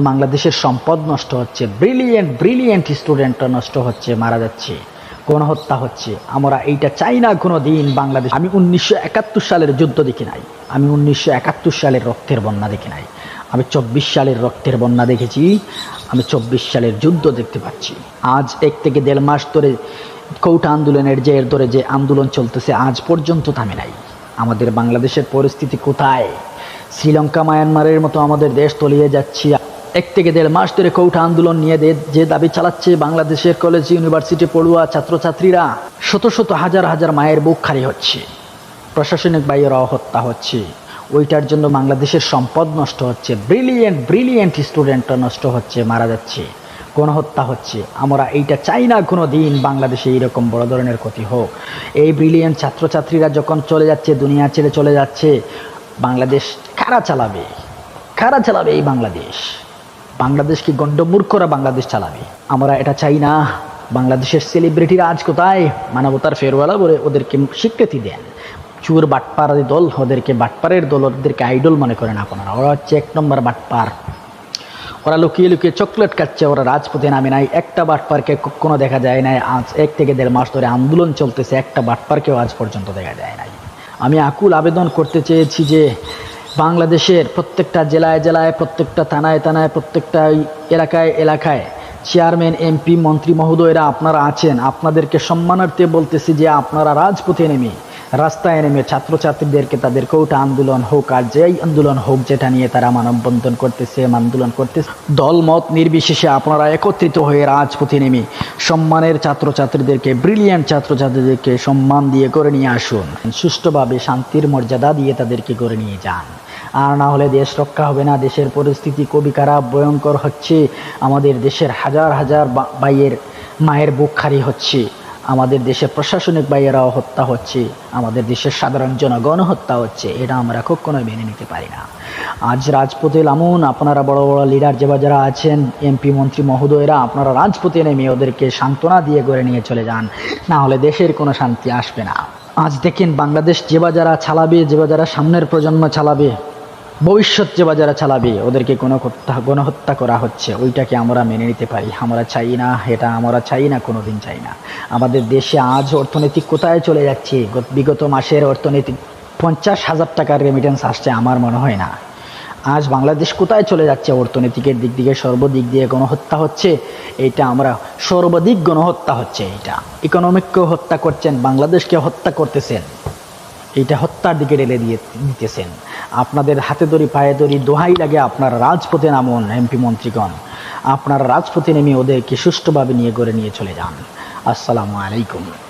বাংলাদেশের সম্পদ নষ্ট হচ্ছে ব্রিলিয়েন্ট ব্রিলিয়েন্ট স্টুডেন্টরা নষ্ট হচ্ছে, মারা যাচ্ছে, গণহত্যা হচ্ছে। আমরা এইটা চাই না কোনো দিন বাংলাদেশ আমি উনিশশো একাত্তর সালের যুদ্ধ দেখি নাই। আমি উনিশশো একাত্তর সালের রক্তের বন্যা দেখি নাই। আমি চব্বিশ সালের রক্তের বন্যা দেখেছি। আমি চব্বিশ সালের যুদ্ধ দেখতে পাচ্ছি। আজ এক থেকে দেড় মাস ধরে কৌটা আন্দোলনের যে এর ধরে যে আন্দোলন চলতেছে, আজ পর্যন্ত থামে নাই। আমাদের বাংলাদেশের পরিস্থিতি কোথায়? শ্রীলঙ্কা, মায়ানমারের মতো আমাদের দেশ তলিয়ে যাচ্ছি। এক থেকে দেড় মাস ধরে কৌঠা আন্দোলন নিয়ে যে দাবি চালাচ্ছে বাংলাদেশের কলেজ ইউনিভার্সিটি পড়ুয়া ছাত্রছাত্রীরা, শত শত হাজার হাজার মায়ের বুক খালি হচ্ছে। প্রশাসনিক বাইরেও হত্যা হচ্ছে। ওইটার জন্য বাংলাদেশের সম্পদ নষ্ট হচ্ছে ব্রিলিয়েন্ট ব্রিলিয়েন্ট স্টুডেন্টরা নষ্ট হচ্ছে, মারা যাচ্ছে, গণহত্যা হচ্ছে। আমরা এইটা চাই না কোনো দিন বাংলাদেশে এইরকম বড় ধরনের ক্ষতি হোক। এই ব্রিলিয়েন্ট ছাত্রছাত্রীরা যখন চলে যাচ্ছে, দুনিয়া ছেড়ে চলে যাচ্ছে, বাংলাদেশ কারা চালাবে? কারা চালাবে এই বাংলাদেশ? বাংলাদেশ কি গণ্ডমূর্খরা বাংলাদেশ চালাবে? আমরা এটা চাই না। বাংলাদেশের সেলিব্রিটিরা আজ কোথায়? মানবতার ফেরওয়ালা বলে ওদেরকে স্বীকৃতি দেন। চুর বাটপাড়াদি দল ওদেরকে বাটপারের দল ওদেরকে আইডল মনে করেন আপনারা। ওরা হচ্ছে এক নম্বর বাটপার ওরা লুকিয়ে লুকিয়ে চকলেট খাচ্ছে, ওরা রাজপথে নামে নাই। একটা বাটপারকে কখনো দেখা যায় নাই। আজ এক থেকে দেড় মাস ধরে আন্দোলন চলতেছে, একটা বাটপারকেও আজ পর্যন্ত দেখা যায় নাই। আমি আকুল আবেদন করতে চেয়েছি যে বাংলাদেশের প্রত্যেকটা জেলায় জেলায়, প্রত্যেকটা থানায় থানায়, প্রত্যেকটা এলাকায় এলাকায় চেয়ারম্যান, এমপি, মন্ত্রী, মহোদয়রা আপনারা আছেন। আপনাদেরকে সম্মানার্থে বলতেছি যে আপনারা রাজপথে নেমে রাস্তায় নেমে ছাত্রছাত্রীদেরকে তাদের কৌটা আন্দোলন হোক আর যেই আন্দোলন হোক যেটা নিয়ে তারা মানববন্ধন করতেছে আন্দোলন করতেছে দল মত নির্বিশেষে আপনারা একত্রিত হয়ে রাজপথে নেমে সম্মানের ছাত্রছাত্রীদেরকে ব্রিলিয়ান্ট ছাত্রছাত্রীদেরকে সম্মান দিয়ে করে নিয়ে আসুন। সুষ্ঠুভাবে শান্তির মর্যাদা দিয়ে তাদেরকে করে নিয়ে যান। আর না হলে দেশ রক্ষা হবে না, দেশের পরিস্থিতি কবি খারাপ, ভয়ঙ্কর হচ্ছে। আমাদের দেশের হাজার হাজার বা- ভাইয়ের মায়ের বুক খারি হচ্ছে। আমাদের দেশের প্রশাসনিক ভাইয়েরাও হত্যা হচ্ছে, আমাদের দেশের সাধারণ জনগণ হত্যা হচ্ছে, এটা আমরা কখনোই মেনে নিতে পারি না। আজ রাজপথে নামুন আপনারা বড় বড় লিডার যে যারা আছেন এমপি মন্ত্রী, মহোদয়রা, আপনারা রাজপথে নেমে ওদেরকে সান্ত্বনা দিয়ে করে নিয়ে চলে যান, না হলে দেশের কোনো শান্তি আসবে না। আজ দেখেন বাংলাদেশ যে বা যারা চালাবে, যে বা যারা সামনের প্রজন্ম চালাবে ভবিষ্যৎ যারা চালাবে, ওদেরকে কোনো হত্যা, গণহত্যা করা হচ্ছে, ওইটাকে আমরা মেনে নিতে পারি। আমরা চাই না, এটা আমরা চাই না কোনো দিন চাই না। আমাদের দেশে আজ অর্থনৈতিক কোথায় চলে যাচ্ছে? বিগত মাসের অর্থনৈতিক পঞ্চাশ হাজার টাকার রেমিটেন্স আসছে, আমার মনে হয় না। আজ বাংলাদেশ কোথায় চলে যাচ্ছে? অর্থনীতিকের দিক থেকে সর্বদিক দিয়ে গণহত্যা হচ্ছে, এইটা আমরা সর্বাধিক গণহত্যা হচ্ছে এইটা। ইকোনমিককেও হত্যা করছেন বাংলাদেশকে হত্যা করতেছেন। এইটা হত্যার দিকে ঢেলে দিয়ে দিতেছেন। আপনাদের হাতে ধরি, পায়ে ধরি, দোহাই লাগে আপনার রাজপথে নামুন এমপি মন্ত্রীগণ। আপনার রাজপথে নেমে ওদেরকে সুষ্ঠুভাবে নিয়ে করে নিয়ে চলে যান। আসসালামু আলাইকুম।